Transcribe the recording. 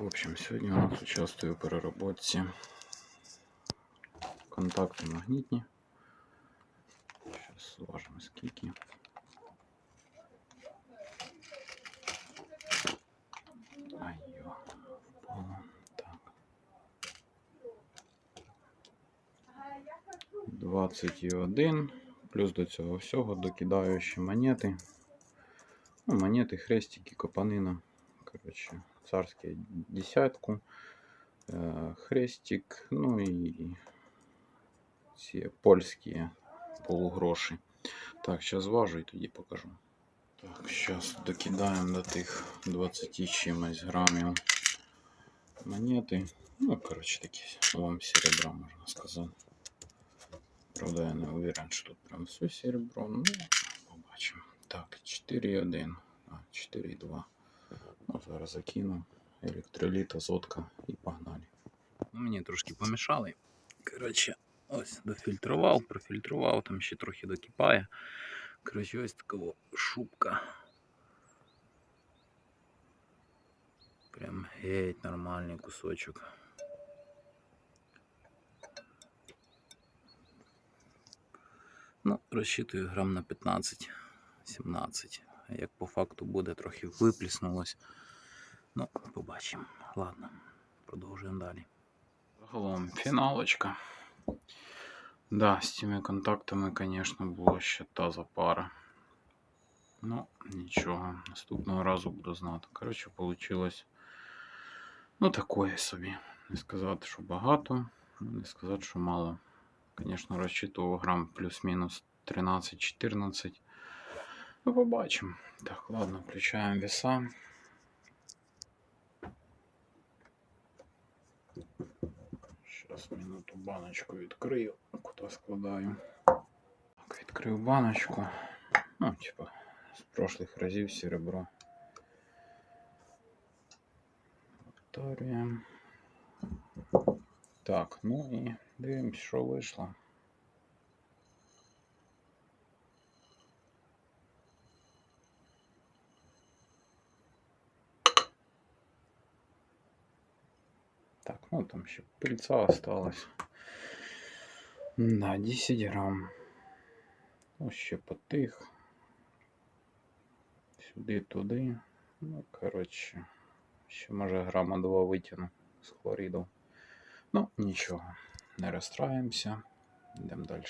в общем, сьогодні у нас участвую у переработці контакти магнітні. Зараз зважимо скільки. Ай, йо. Так. 21. Плюс до цього всього докидаю ще монети. Ну, монети, хрестики, копанина. Короче, царське десятку. е, Хрестик, ну і ці польські полугроші. Так, зараз важу і тоді покажу. Так, зараз докидаємо до тих 20 чимось грамів монети. Ну, коротше, такі лом серебра, можна сказати. Правда, я не уверен, що тут прям все серебро. Ну, побачимо. Так, 4,1. А, 4,2. Зараз закину електроліт, азотка і погнали. Мені трошки помішали. Коротше, ось дофільтрував, профільтрував, там ще трохи докипає. Коротше, ось така шубка. Прям геть нормальний кусочок. Ну, розчитую грам на 15-17. А як по факту буде, трохи випліснулось. Ну, побачимо. Ладно, продовжуємо далі. Загалом фіналочка. Да, з цими контактами, звісно, було ще та запара. Ну, нічого, наступного разу буду знати. Коротше, вийшло. Ну, такое собі. Не сказати, що багато, не сказати, що мало. Звісно, розчитував грам плюс-мінус 13-14. Ну, побачимо. Так, ладно, включаємо веса. Зараз минуту баночку відкрию, куди складаю. Так, відкрив баночку. Ну, типа, з прошлих разів серебро. Повторюємо. Так, ну і дивимось, що вийшло. Так, ну там ще пыльца осталась. Да, 10 грам. Ну, ще потих. Сюди, туди. Ну, коротше, ще може грама 2 витягну з хлоріду. Ну, нічого, не розстраємося. Йдемо далі.